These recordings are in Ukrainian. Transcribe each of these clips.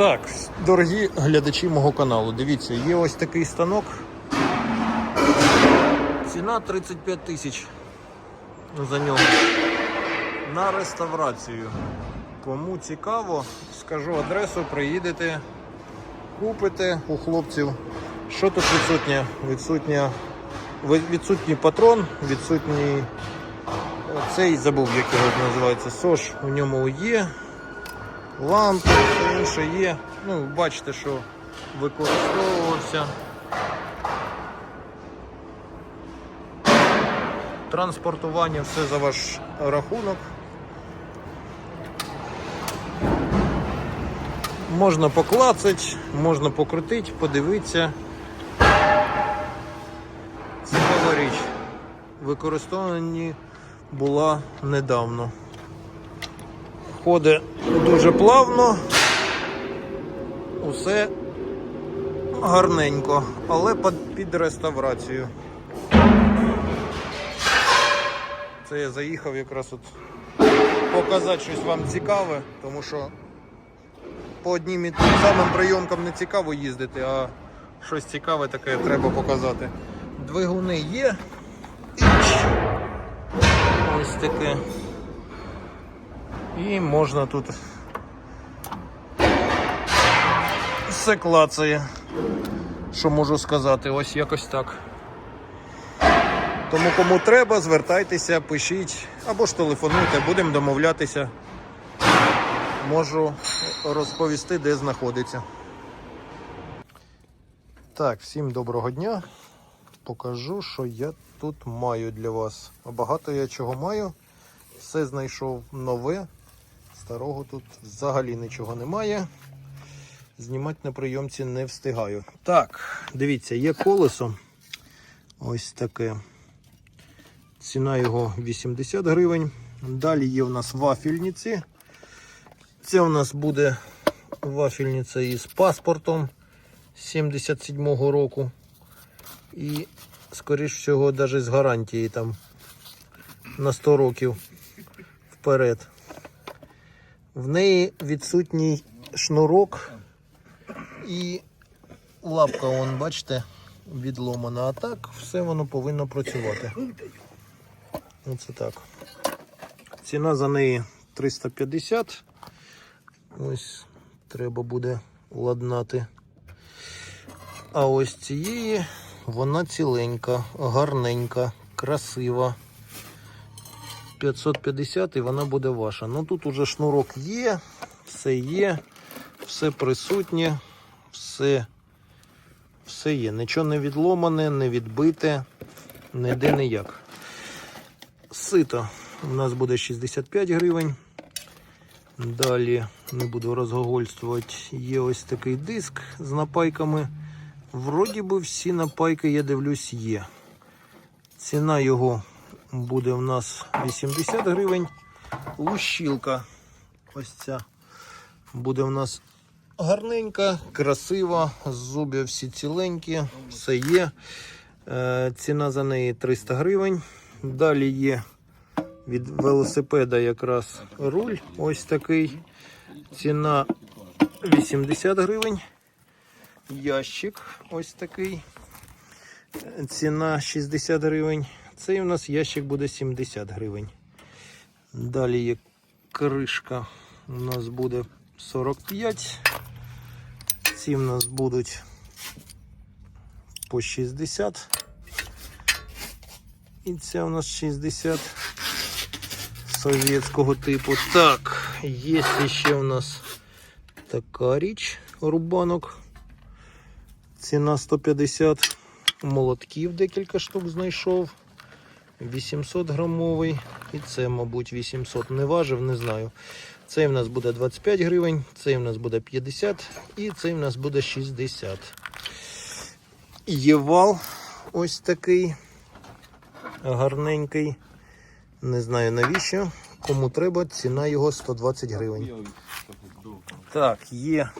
Так, дорогі глядачі мого каналу, дивіться, є ось такий станок. Ціна 35 тисяч за нього. На реставрацію. Кому цікаво, скажу адресу, приїдете, купите у хлопців. Що тут відсутнє? Відсутня, відсутній патрон, відсутній цей забув, як його називається, сош у ньому є. Лампи, все інше є. Ну, бачите, що використовувався. Транспортування все за ваш рахунок. Можна поклацати, можна покрутити, подивитися. Цікава річ. Використані була недавно. Ходить дуже плавно, усе гарненько, але під, реставрацію. Це я заїхав якраз от показати щось вам цікаве, тому що по одним і тим самим прийомкам не цікаво їздити, а щось цікаве таке треба показати. Двигуни є. Ось таке. І можна тут все клацає. Що можу сказати, ось якось так. Тому кому треба, звертайтеся, пишіть або ж телефонуйте, будемо домовлятися. Можу розповісти, де знаходиться. Так, всім доброго дня. Покажу, що я тут маю для вас. Багато я чого маю. Все знайшов нове. Старого тут взагалі нічого немає. Знімати на прийомці не встигаю. Так, дивіться, є колесо. Ось таке. Ціна його 80 гривень. Далі є в нас вафельниці. Це у нас буде вафельниця із паспортом 77-го року. І, скоріш всього, навіть з гарантії там на 100 років вперед. В неї відсутній шнурок і лапка, вон, бачите, відломана. А так все воно повинно працювати. Оце так. Ціна за неї 350. Ось треба буде ладнати. А ось цієї вона ціленька, гарненька, красива. 550 і вона буде ваша. Ну тут уже шнурок є, все є, все присутнє, все, все є. Нічого не відломане, не відбите, ніде ніяк. Сито у нас буде 65 гривень. Далі не буду розгогольствувати. Є ось такий диск з напайками. Вроді би всі напайки, я дивлюсь, є. Ціна його буде в нас 80 гривень. Лущілка. Ось ця буде в нас гарненька, красива, зуби всі ціленькі, все є. Е, Ціна за неї 300 гривень. Далі є від велосипеда якраз руль. Ось такий. Ціна 80 гривень. Ящик ось такий. Ціна 60 гривень. Цей у нас ящик буде 70 гривень. Далі є кришка. У нас буде 45. Ці в нас будуть по 60. І ця у нас 60 совєтського типу. Так, є ще у нас така річ, рубанок. Ціна 150 молотків декілька штук знайшов. 800 грамовий. І це, мабуть, 800 не важив, не знаю. Цей в нас буде 25 гривень, цей в нас буде 50 і цей в нас буде 60. Є вал ось такий гарненький. Не знаю навіщо. Кому треба, ціна його 120 гривень. Так, є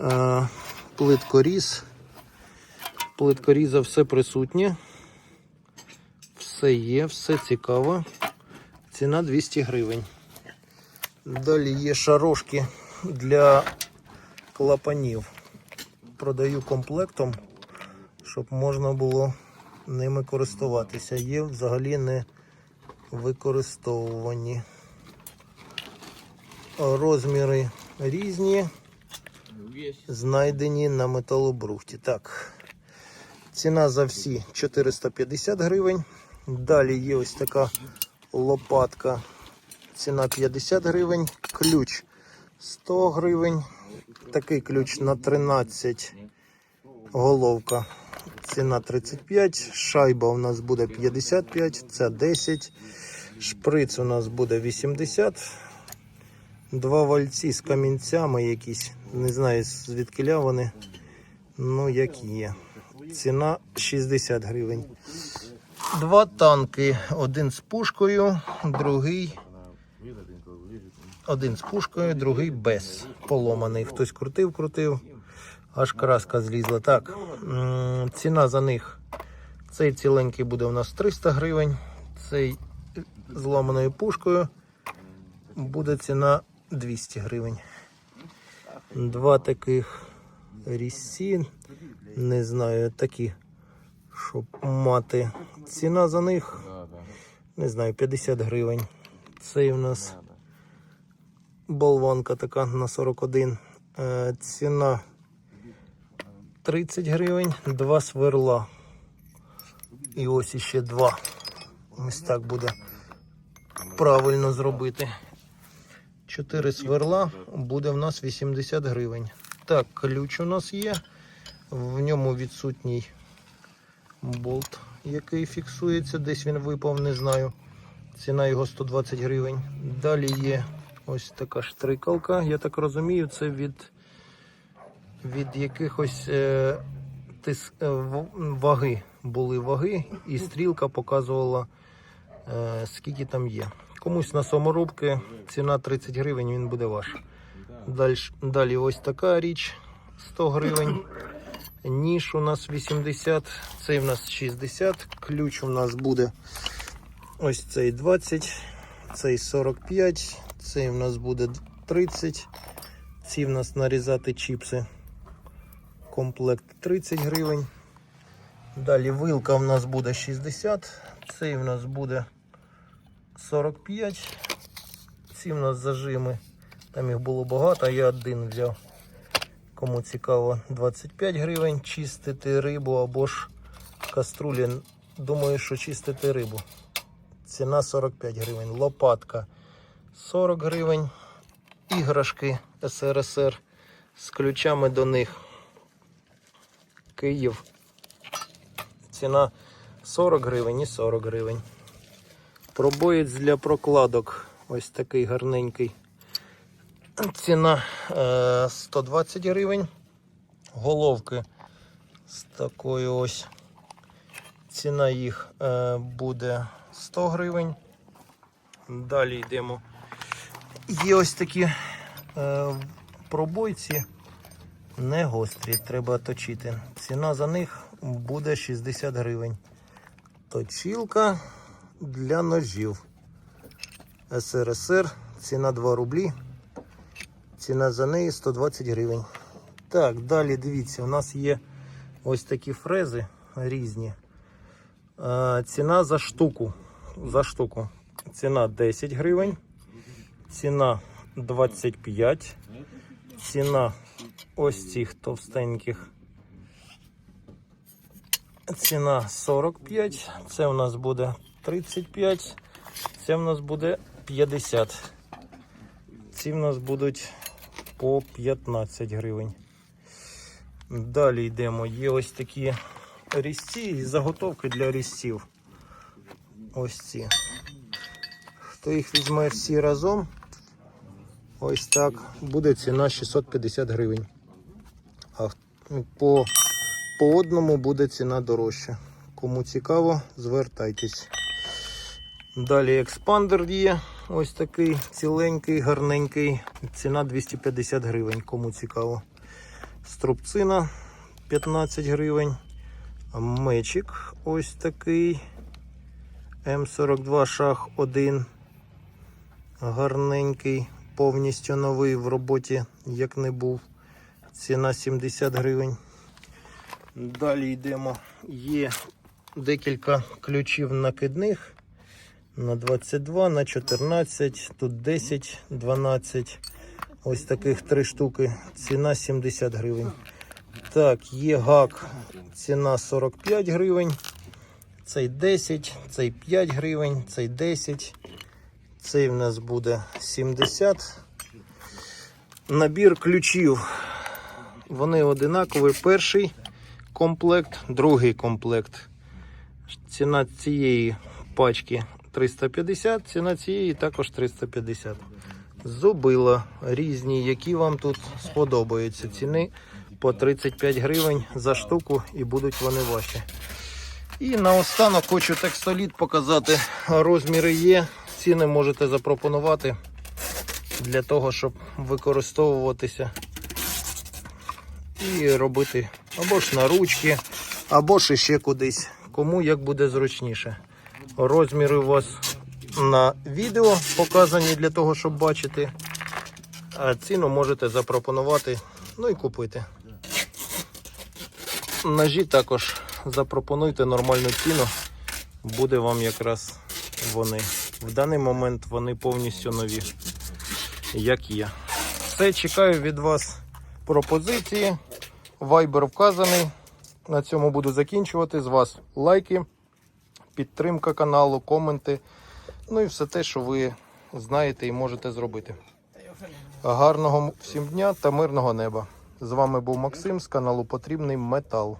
е, плиткоріз. Плиткоріза все присутнє. Все є, все цікаво. Ціна 200 гривень. Далі є шарошки для клапанів. Продаю комплектом, щоб можна було ними користуватися. Є взагалі не використовувані. Розміри різні, знайдені на металобрухті. Так, ціна за всі 450 гривень. Далі є ось така лопатка. Ціна 50 гривень. Ключ 100 гривень. Такий ключ на 13 головка. Ціна 35. Шайба у нас буде 55, це 10. Шприц у нас буде 80. Два вальці з камінцями якісь. Не знаю звідкиля вони. Ну, як є. Ціна 60 гривень. Два танки. Один з пушкою, другий. Один з пушкою, другий без. Поломаний. Хтось крутив, крутив. Аж краска злізла. Так. Ціна за них. Цей ціленький буде у нас 300 гривень. Цей з ламаною пушкою буде ціна 200 гривень. Два таких різці. Не знаю, такі, щоб мати. Ціна за них, не знаю, 50 гривень. Цей у нас болванка така на 41. Е, Ціна 30 гривень, два сверла. І ось іще два. Ось так буде правильно зробити. Чотири сверла буде в нас 80 гривень. Так, ключ у нас є. В ньому відсутній болт, який фіксується. Десь він випав, не знаю. Ціна його 120 гривень. Далі є ось така штрикалка. Я так розумію, це від, від якихось е, тис, е, ваги. Були ваги, і стрілка показувала, е, скільки там є. Комусь на саморубки ціна 30 гривень, він буде ваш. Далі, далі ось така річ 100 гривень. Ніж у нас 80, цей у нас 60. Ключ у нас буде ось цей 20, цей 45, цей у нас буде 30. Ці в нас нарізати чіпси. Комплект 30 гривень. Далі вилка в нас буде 60, цей в нас буде 45. Ці в нас зажими. Там їх було багато, я один взяв. Кому цікаво, 25 гривень чистити рибу або ж каструлі. Думаю, що чистити рибу. Ціна 45 гривень. Лопатка 40 гривень. Іграшки СРСР з ключами до них. Київ. Ціна 40 гривень і 40 гривень. Пробоєць для прокладок. Ось такий гарненький. Ціна е, 120 гривень. Головки з такою ось. Ціна їх е, буде 100 гривень. Далі йдемо. Є ось такі е, пробойці не гострі, треба точити. Ціна за них буде 60 гривень. Точілка для ножів. СРСР, ціна 2 рублі. Ціна за неї 120 гривень. Так, далі дивіться, у нас є ось такі фрези різні. Ціна за штуку. За штуку. Ціна 10 гривень. Ціна 25. Ціна ось цих товстеньких. Ціна 45. Це у нас буде 35. Це у нас буде 50. Ці в нас будуть по 15 гривень. Далі йдемо. Є ось такі різці і заготовки для різців. Ось ці. Хто їх візьме всі разом, ось так, буде ціна 650 гривень. А по, по одному буде ціна дорожча. Кому цікаво, звертайтесь. Далі експандер є. Ось такий ціленький, гарненький. Ціна 250 гривень, кому цікаво. Струбцина 15 гривень. Мечик ось такий. М42 шах 1. Гарненький, повністю новий в роботі, як не був. ціна 70 гривень. Далі йдемо. Є декілька ключів накидних на 22, на 14, тут 10, 12. Ось таких три штуки. Ціна 70 гривень. Так, є гак. Ціна 45 гривень. Цей 10, цей 5 гривень, цей 10. Цей в нас буде 70. Набір ключів. Вони одинакові. Перший комплект, другий комплект. Ціна цієї пачки 350, ціна цієї також 350. Зубила різні, які вам тут сподобаються. Ціни по 35 гривень за штуку і будуть вони ваші. І наостанок хочу текстоліт показати. Розміри є. Ціни можете запропонувати для того, щоб використовуватися і робити або ж на ручки, або ж ще кудись. Кому як буде зручніше. Розміри у вас на відео показані для того, щоб бачити. А ціну можете запропонувати, ну і купити. Ножі також запропонуйте нормальну ціну, буде вам якраз вони. В даний момент вони повністю нові, як є. Все, чекаю від вас пропозиції. Вайбер вказаний. На цьому буду закінчувати. З вас лайки, підтримка каналу, коменти. Ну і все те, що ви знаєте і можете зробити. Гарного всім дня та мирного неба. З вами був Максим з каналу Потрібний Метал.